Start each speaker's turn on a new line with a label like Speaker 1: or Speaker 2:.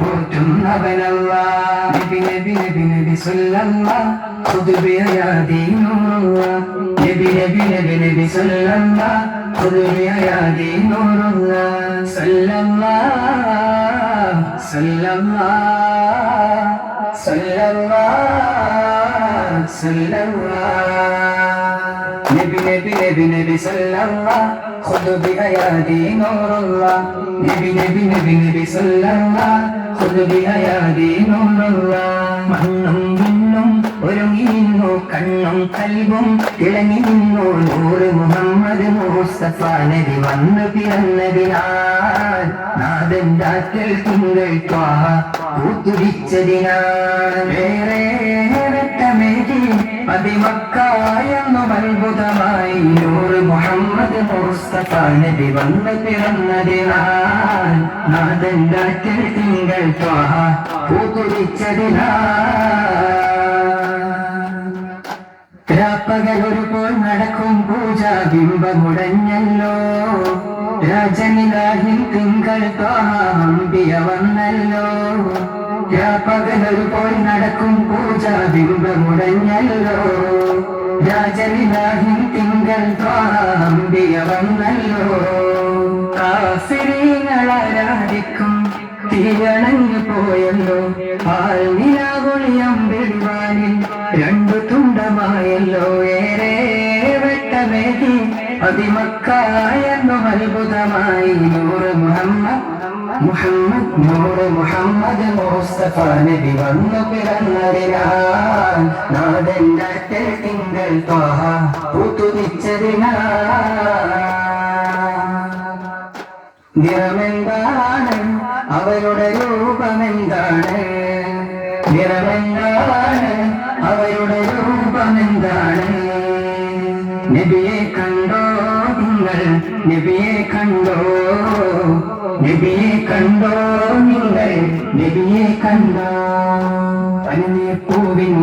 Speaker 1: പോറ്റുന്നവനല്ല. നബി നബി നബി സല്ലല്ല സല്ലല്ല സല്ലല്ല നബി നബി നബി സല്ലല്ലാഹു സല്ലല്ലാ ഖുദ് നൂറുല്ലാഹ് നൂറുല്ലാ നബി നബി നബി നബി സല്ലല്ലാഹു ഖുദ് ബിഹയാതി നൂറുല്ലാഹ് മണ്ണും വിണ്ണും ഒരുങ്ങി നിന്നു കണ്ണും കൽബും ഇളങ്ങി നിന്നു. നൂറ് മുഹമ്മദ് മുസ്തഫ നബി വന്നു പിറന്നതിനാൽ നാദൻ ആറ്റൽ തിങ്കൾ ത്വാഹ പൂത്തുടിച്ചതിനാൽ വേറെ അതിമക്കായെന്നും നൂറ് മുഹമ്മദ് മുസ്തഫ നബി വന്ന് പിറന്നതിനാൽ നാദൻകാറ്റിൽ തിങ്കൾ ത്വാഹ പൂക്കുടിച്ചതിനാൽ രാപ്പകലൊരു പോൽ നടക്കും പൂജ ബിംബമുടഞ്ഞല്ലോ. രാജനിലാഹിൽ തിങ്കൾ ത്വാഹംബിയ വന്നല്ലോ. രാപ്പകലൊരു പോൽ നടക്കും പൂജ ബിംബമുടഞ്ഞല്ലോ രാജനിലാഹിൽ തിങ്കൾ ത്വാഹംബിയ വന്നല്ലോ കാസിരീങ്ങളാരാധിക്കും തീയണഞ്ഞു പോയല്ലോ ആൽനിലാകുളിയം വെളിവാനിൽ രണ്ടു തുണ്ടമായല്ലോ ഏറെ വെട്ടമേകി അതിമക്കായെന്നും അത്ഭുതമായി നൂറ് മുഹമ്മദ് മുഹമ്മദ് നൂറ് മുഹമ്മദ് മുസ്തഫ നബി വന്നു പിറന്നതിനാൽ അറ്റൽ തിങ്കൾ ത്വാഹ നിറമെന്താണ്? അവരുടെ രൂപമെന്താണ്? നിറമെന്താണ്? അവരുടെ രൂപമെന്താണ്? നബിയെ കണ്ടോ നിങ്ങൾ? നബിയെ കണ്ടോ? നബിയെ കണ്ടോ നിങ്ങൾ നബിയെ കണ്ടോ? അനിയെ പൂവിൻ